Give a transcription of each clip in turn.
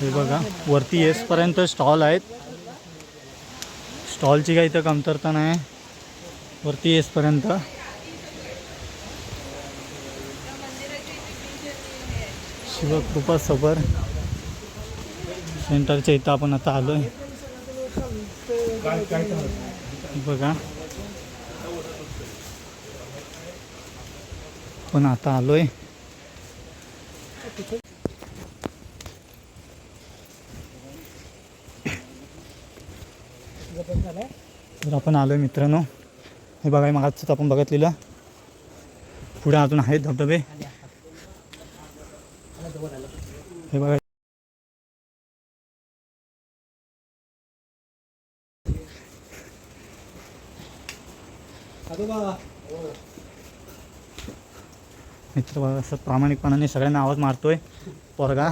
हे बघा वरती येसपर्यंत स्टॉल आहेत. स्टॉलची काही इथं कमतरता नाही. वरती येसपर्यंत शिवकृपा सबर. सेंटरच्या इथं आपण आता आलोय. आहे बघा. पण आता आलोय. जबरदस्त तर आपण आलोय मित्रांनो. हे बघा मागच आपण बघितलेलं. पुढे अजून आहेत धबधबे. हे बघा. आजोबा मित्र बघा असं प्रामाणिकपणाने सगळ्यांना आवाज मारतोय. पोरगा.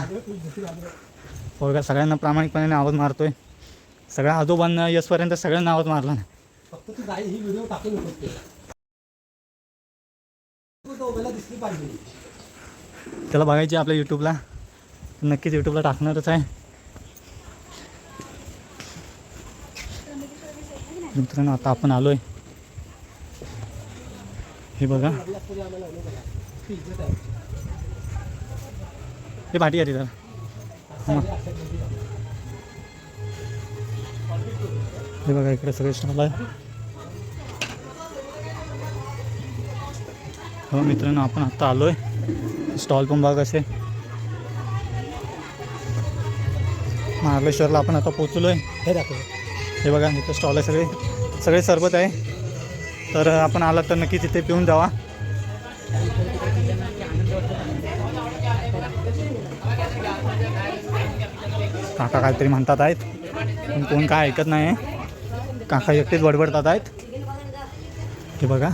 पोरगा सगळ्यांना प्रामाणिकपणाने आवाज मारतोय. सगळ्या आजोबांना यशपर्यंत सगळ्यांना आवाज मारला ना. फक्त तू गाई ही व्हिडिओ टाकू नको ते. तू दोघांना दिसली पाहिजे. त्याला बघायची आपल्या यूट्यूबला नक्कीच यूट्यूबला टाकणारच आहे. मित्रांनो आता आपण आलोय. हे बघा. आहे. आहे हे पाठी आहे हे. बघा इकडे सगळे स्टॉल आहे हो मित्रांनो आपण आत्ता आलोय. स्टॉल पण बघा कसे. महाबळेश्वरला आपण आता पोचलोय हे दाखव. हे बघा इथं स्टॉल आहे सगळे. सगळे सरबत आहे. तर आपण आलात तर नक्कीच इथे पिऊन जावा. काका काहीतरी म्हणतात आहेत. पण कोण काय ऐकत नाही काका एकटेच बडबडतात आहेत. ते बघा.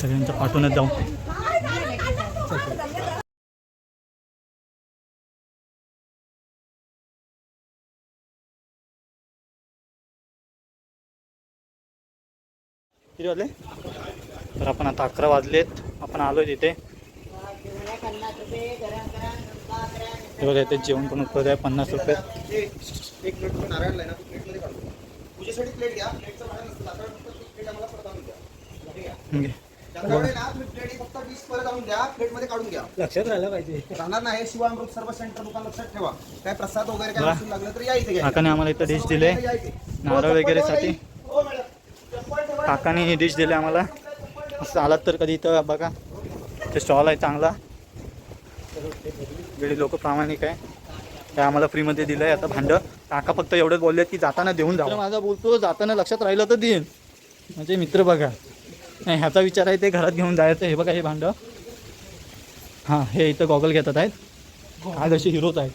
सगळ्यांच्या पाठवूनच जाऊ. किती वाजले? तर आपण आता अकरा वाजलेत. आपण आलोय तिथे. हे बघा इथे जेवण पण उपलब्ध आहे पन्नास रुपये. ही लक्षात राहिलं पाहिजे. राहणार नाही. शिवामृत सर्व सेंटर दुकान लक्षात ठेवा. काय प्रसाद वगैरे काय लागलं तर या इथे घ्या. काकाने आम्हाला इथं डिश दिले. नारळ वगैरे. साठी हो काकाने ही डिश दिली आम्हाला. आलात तर कधी इथं? बघा. ते स्टॉल आहे चांगला. वेळी लोक प्रामाणिक आहे. ते आम्हाला फ्रीमध्ये दिलं आहे आता भांडं. काका फक्त एवढंच बोलले की जाताना देऊन जा माझा बोलतो जाताना लक्षात राहिलं तर देईन. म्हणजे मित्र बघा. नाही ह्याचा विचार आहे ते घरात घेऊन जायचं. हे बघा हे भांडं. हां हे इथं गॉगल घेतात आहेत. आज असे हिरोच आहेत.